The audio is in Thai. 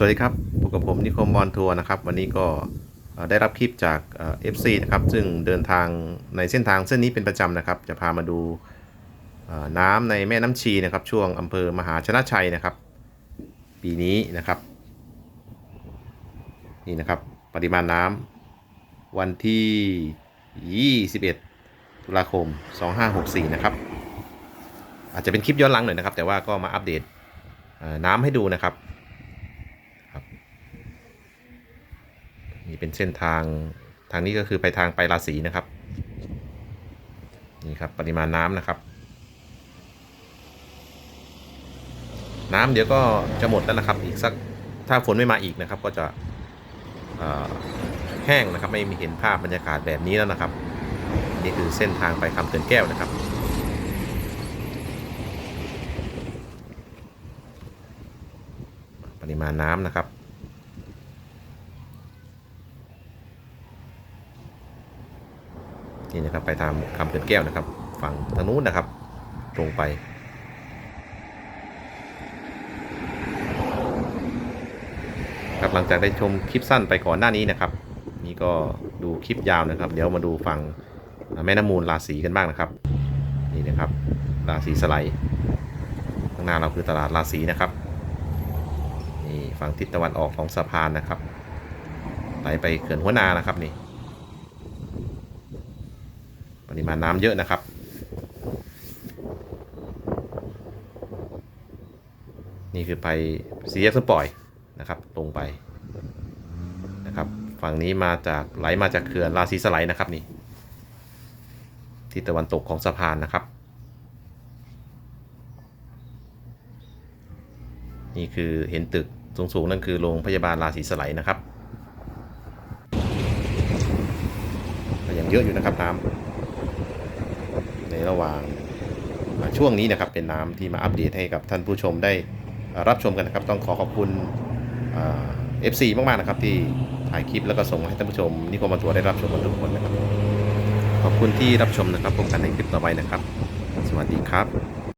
สวัสดีครับพบกับผมนิคมบอลทัวร์นะครับ วันนี้ก็ได้รับคลิปจากเอฟซีนะครับ ซึ่งเดินทางในเส้นทางเส้นนี้เป็นประจำนะครับ จะพามาดูน้ำในแม่น้ำชีนะครับ ช่วงอำเภอมหาชนะชัยนะครับ ปีนี้นะครับ นี่นะครับ ปริมาณน้ำวันที่ 21 ตุลาคม 2564 นะครับ อาจจะเป็นคลิปย้อนหลังหน่อยนะครับ แต่ว่าก็มาอัปเดตน้ำให้ดูนะครับ นี่เป็นเส้นทางทางนี้ก็คือไปทางไปราศีนะครับ นี่ครับปริมาณน้ำนะครับ น้ำเดี๋ยวก็จะหมดแล้วนะครับ อีกสักถ้าฝนไม่มาอีกนะครับ ก็จะแห้งนะครับ ไม่มีเห็นภาพบรรยากาศแบบนี้แล้วนะครับ นี่คือเส้นทางไปคำเขื่อนแก้วนะครับปริมาณน้ำนะครับ นี่นะครับไปทางคำเขื่อนแก้วนะครับ ฝั่งทางนู้นนะครับ ตรงไปครับหลังจากได้ชมคลิปสั้นไปก่อนหน้านี้นะครับ นี่ก็ดูคลิปยาวนะครับ เดี๋ยวมาดูฝั่งแม่น้ำมูลราศีกันบ้างนะครับ นี่นะครับราศีสไลด์ข้างหน้าเราคือตลาดราศีนะครับนี่ฝั่งทิศตะวันออกของสะพานนะครับไหลไปเขื่อนหัวนานะครับนี่ ริมาณน้ำเยอะนะครับ นี่คือไปสีแยกสปล่อยนะครับลงไปนะครับฝั่งนี้มาจากไหลมาจากเขื่อนราศีสไลด์นะครับนี่ที่ตะวันตกของสะพานนะครับ นี่คือเห็นตึกสูงๆนั่นคือโรงพยาบาลราศีสไลด์นะครับยังเยอะอยู่นะครับน้ำ ระหว่างช่วงนี้นะครับเป็นน้ำที่มาอัปเดตให้กับท่านผู้ชมได้รับชมกันนะครับ ต้องขอขอบคุณเอฟซีมากๆนะครับ ที่ถ่ายคลิปแล้วก็ส่งให้ท่านผู้ชมนิคมบันทัวได้รับชมกันทุกคนนะครับ ขอบคุณที่รับชมนะครับพบกันในคลิปต่อไปนะครับ สวัสดีครับ